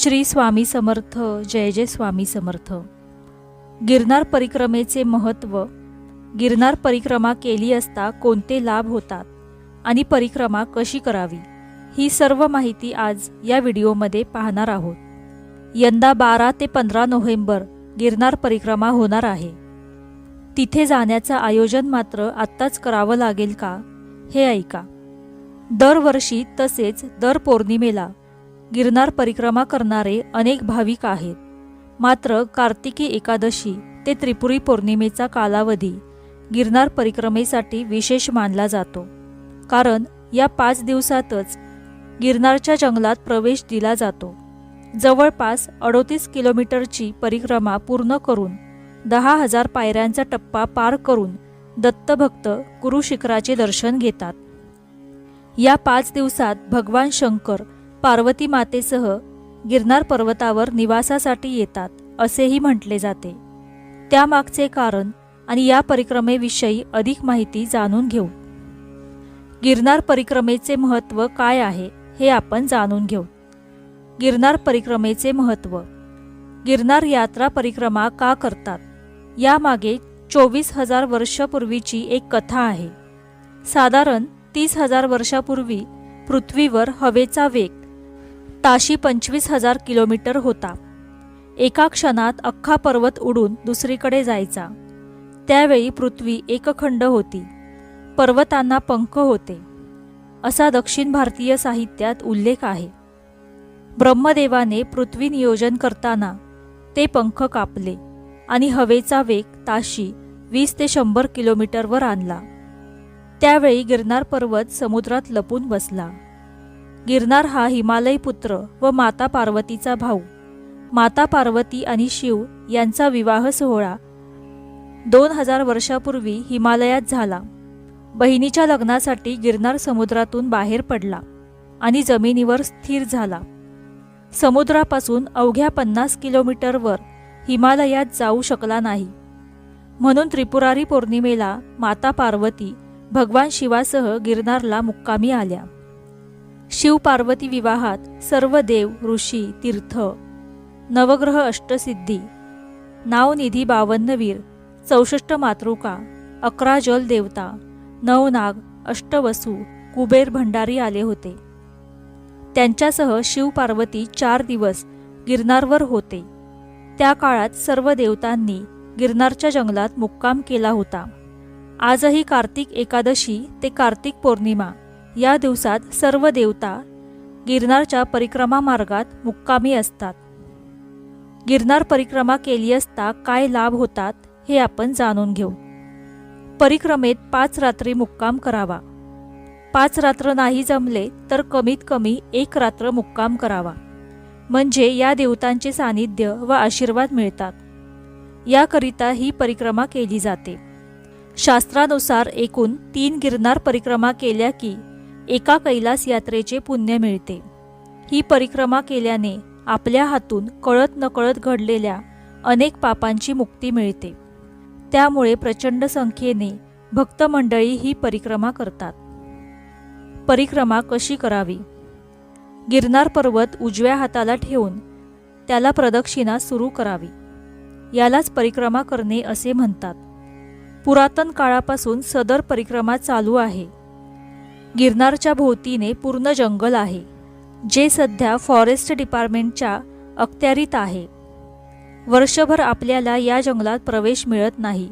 श्री स्वामी समर्थ जय जय स्वामी समर्थ. गिरनार परिक्रमेचे महत्त्व गिरनार परिक्रमा केली असता कोणते लाभ होतात आणि परिक्रमा कशी करावी ही सर्व माहिती आज या व्हिडिओमध्ये पाहणार आहोत. यंदा बारा ते पंधरा नोव्हेंबर गिरनार परिक्रमा होणार आहे. तिथे जाण्याचं आयोजन मात्र आत्ताच करावं लागेल का हे ऐका. दरवर्षी तसेच दर पौर्णिमेला गिरनार परिक्रमा करणारे अनेक भाविक आहेत. मात्र कार्तिकी एकादशी ते त्रिपुरी पौर्णिमेचा कालावधी गिरनार परिक्रमेसाठी विशेष मानला जातो. कारण या पाच दिवसातच गिरनारच्या जंगलात प्रवेश दिला जातो. जवळपास अडोतीस किलोमीटरची परिक्रमा पूर्ण करून दहा हजार पायऱ्यांचा टप्पा पार करून दत्तभक्त गुरुशिखराचे दर्शन घेतात. या पाच दिवसात भगवान शंकर पार्वती मातेसह गिरनार पर्वतावर निवासासाठी येतात असेही म्हटले जाते. त्यामागचे कारण आणि या परिक्रमेविषयी अधिक माहिती जाणून घेऊ. गिरनार परिक्रमेचे महत्त्व काय आहे हे आपण जाणून घेऊ. गिरनार परिक्रमेचे महत्त्व. गिरनार यात्रा परिक्रमा का करतात? यामागे चोवीस हजार वर्षापूर्वीची एक कथा आहे. साधारण तीस हजार वर्षापूर्वी पृथ्वीवर हवेचा वेग ताशी पंचवीस हजार किलोमीटर होता. एका क्षणात अख्खा पर्वत उडून दुसरीकडे जायचा. त्यावेळी पृथ्वी एकखंड होती. पर्वतांना पंख होते. असा दक्षिण भारतीय साहित्यात उल्लेख आहे. ब्रह्मदेवाने पृथ्वी नियोजन करताना ते पंख कापले आणि हवेचा वेग ताशी वीस ते शंभर किलोमीटरवर आणला. त्यावेळी गिरनार पर्वत समुद्रात लपून बसला. गिरनार हा हिमालय पुत्र व माता पार्वतीचा भाऊ. माता पार्वती आणि शिव यांचा विवाह सोहळा दोन हजार वर्षापूर्वी हिमालयात झाला. बहिणीच्या लग्नासाठी गिरनार समुद्रातून बाहेर पडला आणि जमिनीवर स्थिर झाला. समुद्रापासून अवघ्या पन्नास किलोमीटरवर हिमालयात जाऊ शकला नाही. म्हणून त्रिपुरारी पौर्णिमेला माता पार्वती भगवान शिवासह गिरनारला मुक्कामी आल्या. शिवपार्वती विवाहात सर्व देव ऋषी तीर्थ नवग्रह अष्टसिद्धी नावनिधी बावन्नवीर चौसष्ट मातृका अकरा जल देवता नवनाग अष्टवसू कुबेर भंडारी आले होते. त्यांच्यासह शिवपार्वती चार दिवस गिरनारवर होते. त्या काळात सर्व देवतांनी गिरनारच्या जंगलात मुक्काम केला होता. आजही कार्तिक एकादशी ते कार्तिक पौर्णिमा या दिवसात सर्व देवता गिरनारच्या परिक्रमा मार्गात मुक्कामी असतात. गिरनार परिक्रमा केली असता काय लाभ होतात हे आपण जाणून घेऊ. परिक्रमेत पाच रात्री मुक्काम करावा. पाच रात्र नाही जमले तर कमीत कमी एक रात्र मुक्काम करावा. म्हणजे या देवतांचे सानिध्य व आशीर्वाद मिळतात. याकरिता ही परिक्रमा केली जाते. शास्त्रानुसार एकूण तीन गिरनार परिक्रमा केल्या की एका कैलास यात्रेचे पुण्य मिळते. ही परिक्रमा केल्याने आपल्या हातून कळत नकळत घडलेल्या अनेक पापांची मुक्ती मिळते. त्यामुळे प्रचंड संख्येने भक्तमंडळी ही परिक्रमा करतात. परिक्रमा कशी करावी? गिरनार पर्वत उजव्या हाताला ठेवून त्याला प्रदक्षिणा सुरू करावी. यालाच परिक्रमा करणे असे म्हणतात. पुरातन काळापासून सदर परिक्रमा चालू आहे. गिरनारच्या भोवतीने पूर्ण जंगल आहे जे सध्या फॉरेस्ट डिपार्टमेंटच्या अखत्यारीत आहे. वर्षभर आपल्याला या जंगलात प्रवेश मिळत नाही.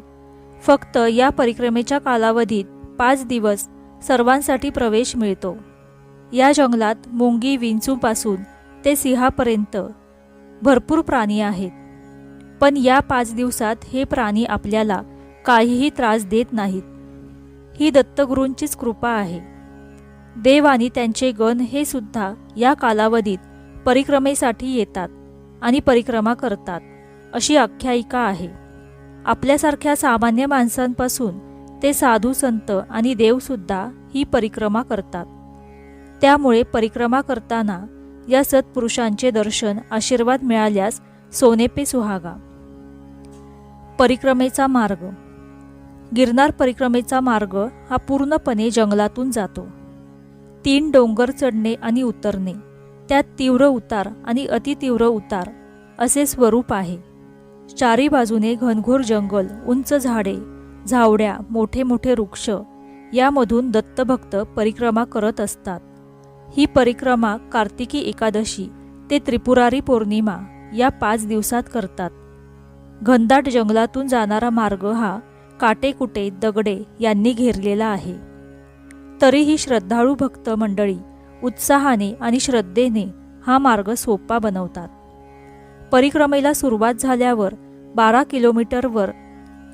फक्त या परिक्रमेच्या कालावधीत पाच दिवस सर्वांसाठी प्रवेश मिळतो. या जंगलात मुंगी विंचूपासून ते सिंहापर्यंत भरपूर प्राणी आहेत. पण या पाच दिवसात हे प्राणी आपल्याला काहीही त्रास देत नाहीत. ही दत्तगुरूंचीच कृपा आहे. देव आणि त्यांचे गण हे सुद्धा या कालावधीत परिक्रमेसाठी येतात आणि परिक्रमा करतात. अशी आख्यायिका आहे. आपल्यासारख्या सामान्य माणसांपासून ते साधू संत आणि देवसुद्धा ही परिक्रमा करतात. त्यामुळे परिक्रमा करताना या सत्पुरुषांचे दर्शन आशीर्वाद मिळाल्यास सोनेपे सुहागा. परिक्रमेचा मार्ग. गिरनार परिक्रमेचा मार्ग हा पूर्णपणे जंगलातून जातो. तीन डोंगर चढणे आणि उतरणे. त्यात तीव्र उतार आणि अतितीव्र उतार. असे स्वरूप आहे. चारी बाजूने घनघोर जंगल उंच झाडे झावड्या मोठे मोठे वृक्ष यामधून दत्तभक्त परिक्रमा करत असतात. ही परिक्रमा कार्तिकी एकादशी ते त्रिपुरारी पौर्णिमा या पाच दिवसात करतात. घनदाट जंगलातून जाणारा मार्ग हा काटेकुटे दगडे यांनी घेरलेला आहे. तरीही श्रद्धाळू भक्त मंडळी उत्साहाने आणि श्रद्धेने हा मार्ग सोपा बनवतात. परिक्रमेला सुरुवात झाल्यावर बारा किलोमीटरवर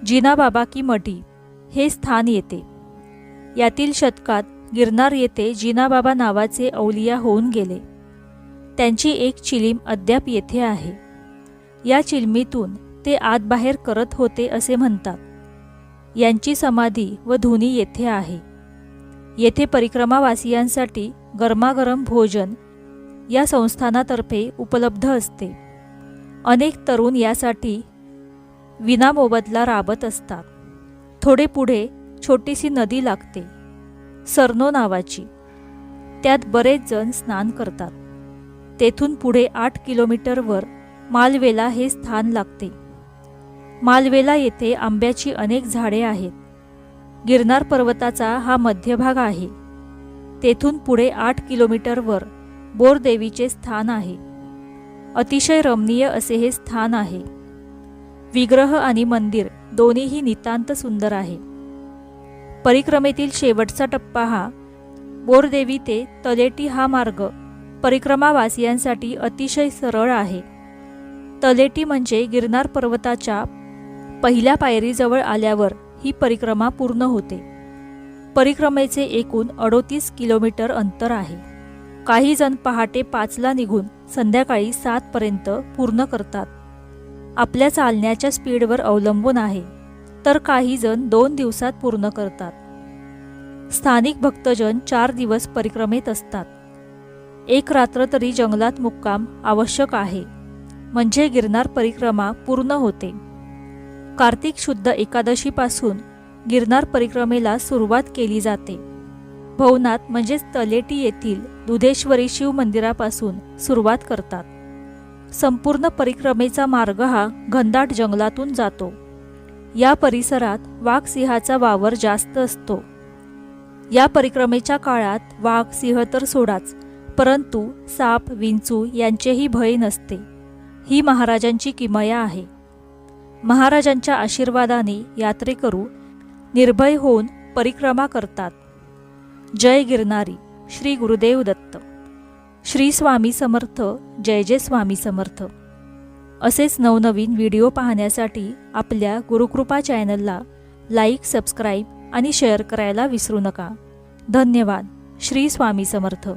जिनाबाबा की मठी हे स्थान येते. यातील शतकात गिरनार येथे जिनाबाबा नावाचे अवलिया होऊन गेले. त्यांची एक चिलीम अद्याप येथे आहे. या चिलमीतून ते आतबाहेर करत होते असे म्हणतात. यांची समाधी व धुनी येथे आहे. येथे परिक्रमावासियांसाठी गरमागरम भोजन या संस्थानातर्फे उपलब्ध असते. अनेक तरुण यासाठी विनामोबदला राबत असतात. थोडे पुढे छोटीशी नदी लागते सरनो नावाची. त्यात बरेच जण स्नान करतात. तेथून पुढे आठ किलोमीटरवर मालवेला हे स्थान लागते. मालवेला येथे आंब्याची अनेक झाडे आहेत. गिरनार पर्वताचा हा मध्यभाग आहे. तेथून पुढे आठ किलोमीटरवर बोरदेवीचे स्थान आहे. अतिशय रमणीय असे हे स्थान आहे. विग्रह आणि मंदिर दोन्हीही नितांत सुंदर आहे. परिक्रमेतील शेवटचा टप्पा हा बोरदेवी ते तलेटी हा मार्ग परिक्रमावासियांसाठी अतिशय सरळ आहे. तलेटी म्हणजे गिरनार पर्वताच्या पहिल्या पायरीजवळ आल्यावर ही परिक्रमा पूर्ण होते. परिक्रमेचे एकूण अडोतीस किलोमीटर अंतर आहे. काही जण पहाटे पाचला निघून संध्याकाळी सातपर्यंत पूर्ण करतात. आपल्या चालण्याच्या स्पीडवर अवलंबून आहे तर काही जण दोन दिवसात पूर्ण करतात. स्थानिक भक्तजन चार दिवस परिक्रमेत असतात. एक रात्र तरी जंगलात मुक्काम आवश्यक आहे म्हणजे गिरनार परिक्रमा पूर्ण होते. कार्तिक शुद्ध एकादशीपासून गिरनार परिक्रमेला सुरुवात केली जाते. भवनाथ म्हणजेच तलेटी येथील दुधेश्वरी शिव मंदिरापासून सुरुवात करतात. संपूर्ण परिक्रमेचा मार्ग हा घनदाट जंगलातून जातो. या परिसरात वाघसिंहाचा वावर जास्त असतो. या परिक्रमेच्या काळात वाघ सिंह तर सोडाच परंतु साप विंचू यांचेही भय नसते. ही महाराजांची किमया आहे. महाराजांच्या आशीर्वादाने यात्रेकरू निर्भय होऊन परिक्रमा करतात. जय गिरनारी श्री गुरुदेव दत्त. श्री स्वामी समर्थ जय जय स्वामी समर्थ. असेच नवनवीन व्हिडिओ पाहण्यासाठी आपल्या गुरुकृपा चॅनलला लाईक सबस्क्राईब आणि शेअर करायला विसरू नका. धन्यवाद. श्री स्वामी समर्थ.